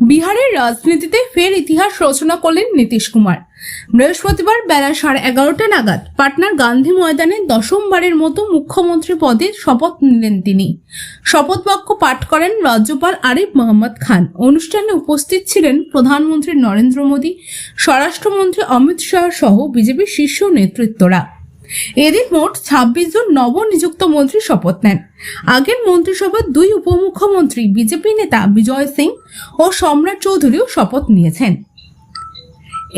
বিহারের রাজনীতিতে ফের ইতিহাস রচনা করলেন নীতিশ কুমার। বৃহস্পতিবার বেলা সাড়ে এগারোটা নাগাদ পাটনার গান্ধী ময়দানে দশমবারের মতো মুখ্যমন্ত্রী পদে শপথ নিলেন তিনি। শপথ বাক্য পাঠ করেন রাজ্যপাল আরিফ মোহাম্মদ খান। অনুষ্ঠানে উপস্থিত ছিলেন প্রধানমন্ত্রী নরেন্দ্র মোদী, স্বরাষ্ট্রমন্ত্রী অমিত শাহ সহ বিজেপির শীর্ষ নেতৃত্বরা। এদিন মোট ছাব্বিশ জন নবনিযুক্ত মন্ত্রী শপথ নেন। আগের মন্ত্রিসভার দুই উপমুখ্যমন্ত্রী বিজেপি নেতা বিজয় সিং ও সম্রাট চৌধুরীও শপথ নিয়েছেন।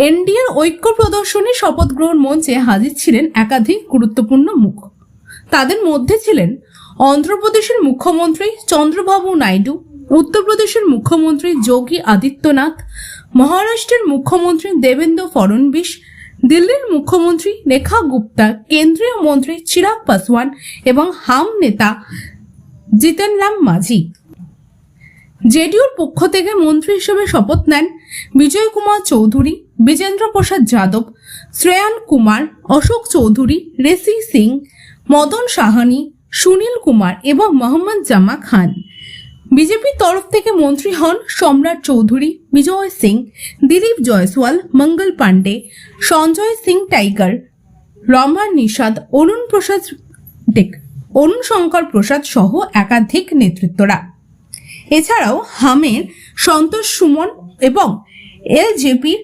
এনডিএর ঐক্য প্রদর্শনী শপথ গ্রহণ মঞ্চে হাজির ছিলেন একাধিক গুরুত্বপূর্ণ মুখ। তাদের মধ্যে ছিলেন অন্ধ্রপ্রদেশের মুখ্যমন্ত্রী চন্দ্রবাবু নাইডু, উত্তরপ্রদেশের মুখ্যমন্ত্রী যোগী আদিত্যনাথ, মহারাষ্ট্রের মুখ্যমন্ত্রী দেবেন্দ্র ফডণবিস দিল্লির মুখ্যমন্ত্রী রেখা গুপ্তা, কেন্দ্রীয় মন্ত্রী চিরাগ পাসওয়ান এবং হাম নেতা জিতেন রাম মাঝি। জেডিউর পক্ষ থেকে মন্ত্রী হিসেবে শপথ নেন বিজয় কুমার চৌধুরী, বিজেন্দ্র প্রসাদ যাদব, শ্রেয়ান কুমার, অশোক চৌধুরী, রেসি সিং, মদন সাহানি, সুনীল কুমার এবং মোহাম্মদ জামা খান। বিজেপির তরফ থেকে মন্ত্রী হন সম্রাট চৌধুরী, বিজয় সিং, দিলীপ জয়সওয়াল, মঙ্গল পান্ডে সঞ্জয় সিং টাইগার, রমা নিষাদ, অরুণ প্রসাদ ডেক অরুণ শঙ্কর প্রসাদ সহ একাধিক নেতৃত্বরা। এছাড়াও হামের সন্তোষ সুমন এবং এলজেপির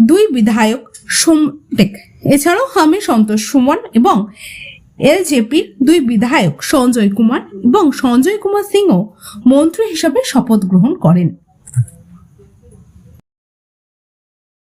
দুই বিধায়ক সোম- ডেক এছাড়াও হামের সন্তোষ সুমন এবং এলজেপির দুই বিধায়ক সঞ্জয় কুমার এবং সঞ্জয় কুমার সিংও মন্ত্রী হিসাবে শপথ গ্রহণ করেন।